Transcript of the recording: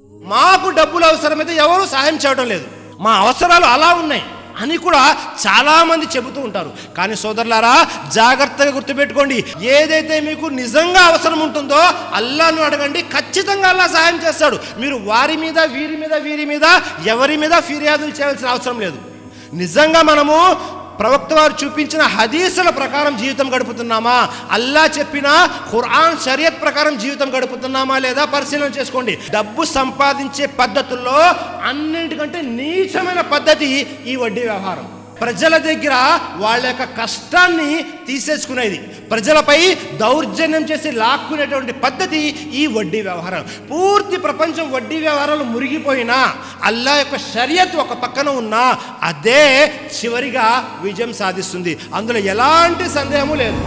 మాకు డబ్బులు అవసరమైతే ఎవరు సహాయం చేయడం లేదు. మా అవసరాలు అలా ఉన్నాయి అని కూడా చాలామంది చెబుతూ ఉంటారు. కానీ సోదరులారా జాగ్రత్తగా గుర్తుపెట్టుకోండి. ఏదైతే మీకు నిజంగా అవసరం ఉంటుందో అల్లాను అడగండి. ఖచ్చితంగా అల్లా సహాయం చేస్తాడు. మీరు వారి మీద వీరి మీద వీరి మీద ఎవరి మీద ఫిర్యాదులు చేయాల్సిన అవసరం లేదు. నిజంగా మనము ప్రవక్త వారు చూపించిన హదీసుల ప్రకారం జీవితం గడుపుతున్నామా? అల్లా చెప్పిన ఖురాన్ షరియత్ ప్రకారం జీవితం గడుపుతున్నామా లేదా? పరిశీలన చేసుకోండి. డబ్బు సంపాదించే పద్ధతుల్లో అన్నింటికంటే నీచమైన పద్ధతి ఈ వడ్డీ వ్యవహారం. ప్రజల దగ్గర వాళ్ళ యొక్క కష్టాన్ని తీసేసుకునేది. ప్రజలపై దౌర్జన్యం చేసి లాక్కునేటువంటి పద్ధతి ఈ వడ్డీ వ్యవహారం. పూర్తి ప్రపంచం వడ్డీ వ్యవహారాలు మురిగిపోయినా అల్లా యొక్క షరియత్ ఒక పక్కన ఉన్నా అదే చివరిగా విజయం సాధిస్తుంది. అందులో ఎలాంటి సందేహము లేదు.